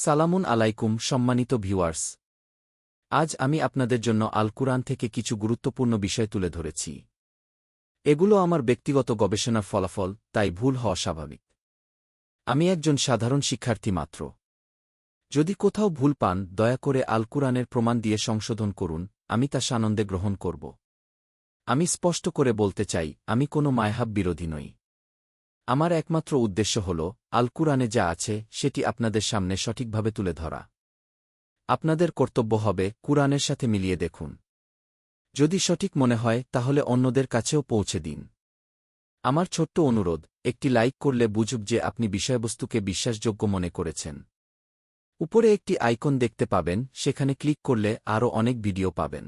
সালামুন আলাইকুম, সম্মানিত ভিউয়ার্স। আজ আমি আপনাদের জন্য আল কুরআন থেকে কিছু গুরুত্বপূর্ণ বিষয় তুলে ধরেছি। এগুলো আমার ব্যক্তিগত গবেষণার ফলাফল, তাই ভুল হওয়া স্বাভাবিক। আমি একজন সাধারণ শিক্ষার্থী মাত্র। যদি কোথাও ভুল পান, দয়া করে আল কুরআনের প্রমাণ দিয়ে সংশোধন করুন, আমি তা সানন্দে গ্রহণ করব। আমি স্পষ্ট করে বলতে চাই, আমি কোনো মায়হাব বিরোধী নই। আমার একমাত্র উদ্দেশ্য হল আল কুরআনে যা আছে, সেটি আপনাদের সামনে সঠিকভাবে তুলে ধরা। আপনাদের কর্তব্য হবে, কুরআনের সাথে মিলিয়ে দেখুন। যদি সঠিক মনে হয়, তাহলে অন্যদের কাছেও পৌঁছে দিন। আমার ছোট্ট অনুরোধ, একটি লাইক করলে বুঝুক যে আপনি বিষয়বস্তুকে বিশ্বাসযোগ্য মনে করেছেন। উপরে একটি আইকন দেখতে পাবেন, সেখানে ক্লিক করলে আরও অনেক ভিডিও পাবেন।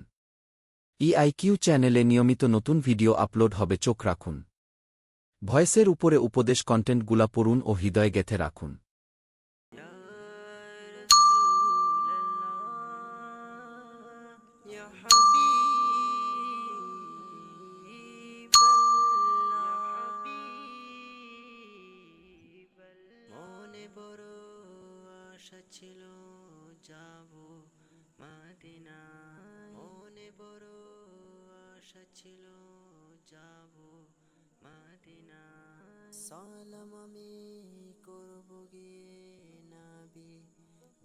ইআইকিউ চ্যানেলে নিয়মিত নতুন ভিডিও আপলোড হবে, চোখ রাখুন। ভয়েসের উপরে উপদেশ কন্টেন্টগুলা পড়ুন ও হৃদয় গেথে রাখুন। ছিল, যাব মাদিনা মনে বড় আশা ছিল, যাব। সালাম আমি করব গিয়ে নাবি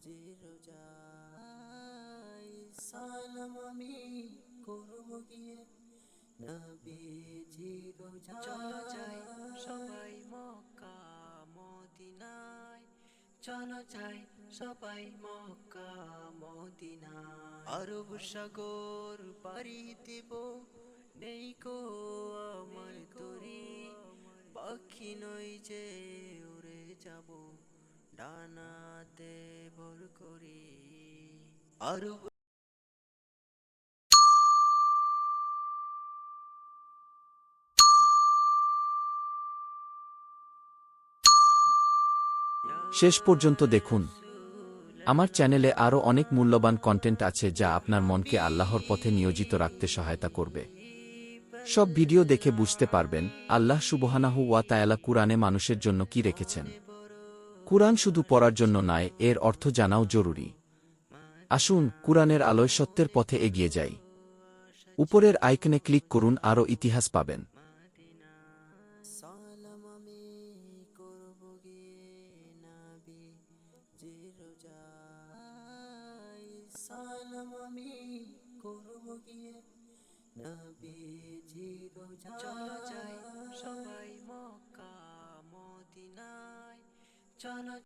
জিরোজাই সালাম আমি করব গিয়ে নবী জিরোজাই চলো যাই সবাই মক্কা, মদিনায়। চলো যাই সবাই মক্কা, মদিনায়। আরব সাগর পাড়ি দেব পাখি নই যে উড়ে যাব ডানাতে ভর করি। আরব শেষ পর্যন্ত দেখুন আমার চ্যানেলে আরও অনেক মূল্যবান কন্টেন্ট আছে যা আপনার মনকে আল্লাহর পথে নিয়োজিত রাখতে সহায়তা করবে। সব ভিডিও দেখে বুঝতে পারবেন আল্লাহ সুবহানাহু ওয়া তায়ালা কুরআনে মানুষের জন্য কি রেখেছেন। কুরআন শুধু পড়ার জন্য নয়, এর অর্থ জানাও জরুরি। আসুন, কুরআনের আলোয় সত্যের পথে এগিয়ে যাই। উপরের আইকনে ক্লিক করুন, আরও ইতিহাস পাবেন। চলো যাই সবাই মক্কা মদিনায়। চলো